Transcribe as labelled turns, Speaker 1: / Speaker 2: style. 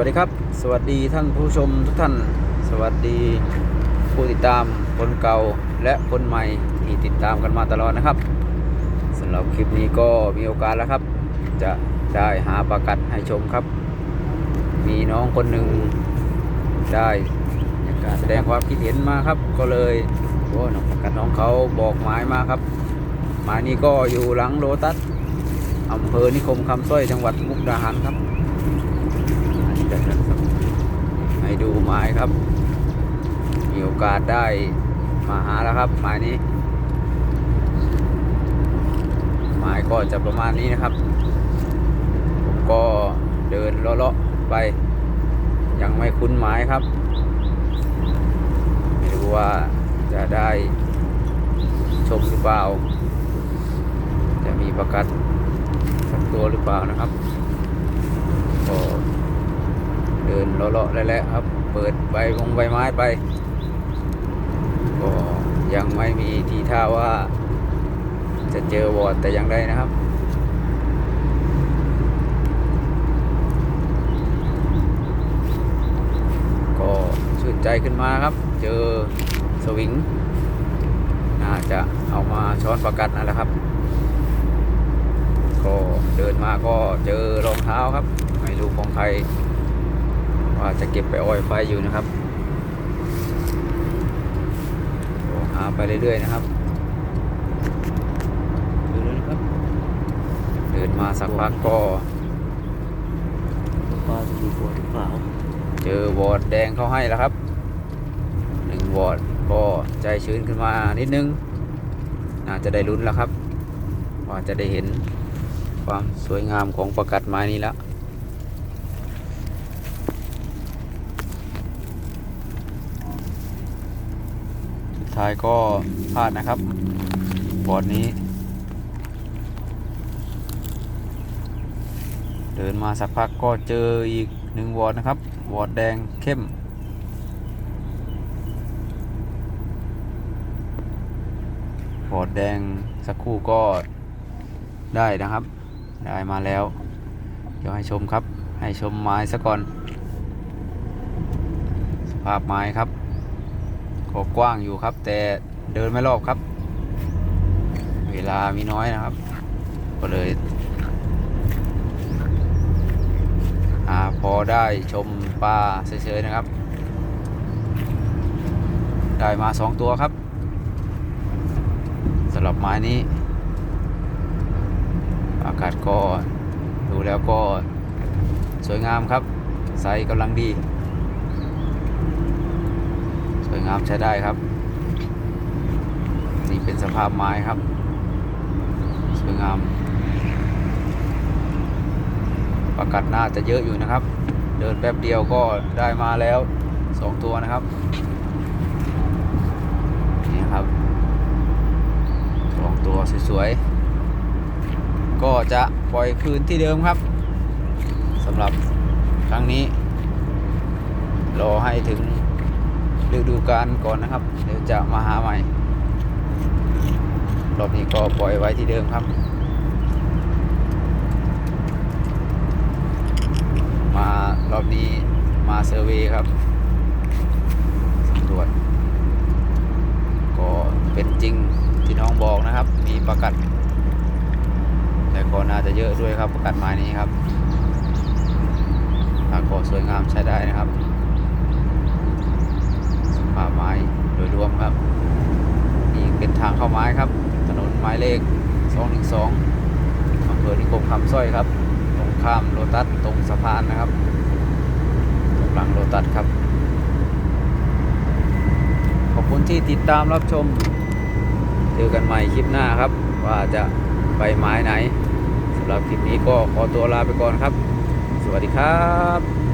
Speaker 1: วัสดีครับ สวัสดีท่านผู้ชมทุกท่าน สวัสดีผู้ติดตามคนเก่าและคนใหม่ที่ติดตามกันมาตลอดนะครับสำหรับคลิปนี้ก็มีโอกาสแล้วครับ จะได้หาประกัดให้ชมครับ มีน้องคนหนึ่งได้การแสดงความคิดเห็นมาครับ ก็เลยโอ้น้องประกัดน้องเขาบอกหมายมาครับหมายนี้ก็อยู่หลังโลตัสอำเภอนิคมคำสร้อยจังหวัดมุกดาหารครับ ให้ดูหมายครับ มีโอกาสได้มาหาแล้วครับหมายนี้หมายก็จะประมาณนี้นะครับ ผมก็เดินเลาะๆไป ยังไม่คุ้นหมายครับ ไม่รู้ว่าจะได้ชมหรือเปล่า จะมีประกัดสักตัวหรือเปล่านะครับก็ เดินเลาะๆแล้วๆครับ เปิดใบวงใบไม้ไป ก็ยังไม่มีทีท่าว่า จะเจอวอดแต่อย่างใดนะครับก็ชื่นใจขึ้นมาครับ เจอสวิง น่าจะเอามาช้อนประกัดนั่นแหละครับ ก็เดินมาก็เจอรองเท้าครับ ไม่รู้ของใคร ว่าจะเก็บไปออยไฟอยู่นะครับโอ้หาไปเรื่อยๆนะครับดูเลยนะครับ เดินมาสักพักก็
Speaker 2: ปลาสีขวดขาว
Speaker 1: เจอวอร์ดแดงเขาให้แล้วครับหนึ่งวอร์ดก็ใจชื้นขึ้นมานิดนึง น่าจะได้ลุ้นแล้วครับ ว่าจะได้เห็นความสวยงามของประกัดไม้นี้แล้ว ท้ายก็พลาดนะครับบอร์ดนี้ เดินมาสักพักก็เจออีกหนึ่งวอร์ดนะครับ วอร์ดแดงเข้ม วอร์ดแดงสักครู่ก็ได้นะครับ ได้มาแล้ว เดี๋ยวให้ชมครับ ให้ชมไม้ซะก่อน สภาพไม้ครับ ก็กว้างอยู่ครับ แต่เดินไม่รอบครับ เวลามีน้อยนะครับ ก็เลยหาพอได้ชมปลาเฉยๆนะครับ ได้มาสองตัวครับสำหรับไม้นี้ อากาศก็ดูแล้วก็สวยงามครับ ไซส์กำลังดี สวยงามใช้ได้ครับ นี่เป็นสภาพไม้ครับ สวยงาม ประกัดน่าจะเยอะอยู่นะครับ เดินแป๊บเดียวก็ได้มาแล้วสองตัวนะครับ นี่ครับสองตัวสวยๆ ก็จะปล่อยคืนที่เดิมครับสำหรับครั้งนี้ รอให้ถึง ฤดูกาลก่อนนะครับ เดี๋ยวจะมาหาใหม่ รอบนี้ก็ปล่อยไว้ที่เดิมครับ มารอบนี้มาเซอร์เวย์ครับสำรวจก็เป็นจริงที่น้องบอกนะครับ มีประกัด แต่ก็น่าจะเยอะด้วยครับประกัดไม้นี้ครับถ้าก็สวยงามใช้ได้นะครับ ป่าไม้โดยรวมครับนี่เป็นทางเข้าไม้ครับ ถนนหมายเลข 212อำเภอนิคมคำสร้อยครับ ตรงข้ามโลตัสตรงสะพานนะครับตรงหลังโลตัสครับ ขอบคุณที่ติดตามรับชม เจอกันใหม่คลิปหน้าครับ ว่าจะไปไม้ไหนสำหรับคลิปนี้ก็ขอตัวลาไปก่อนครับ สวัสดีครับ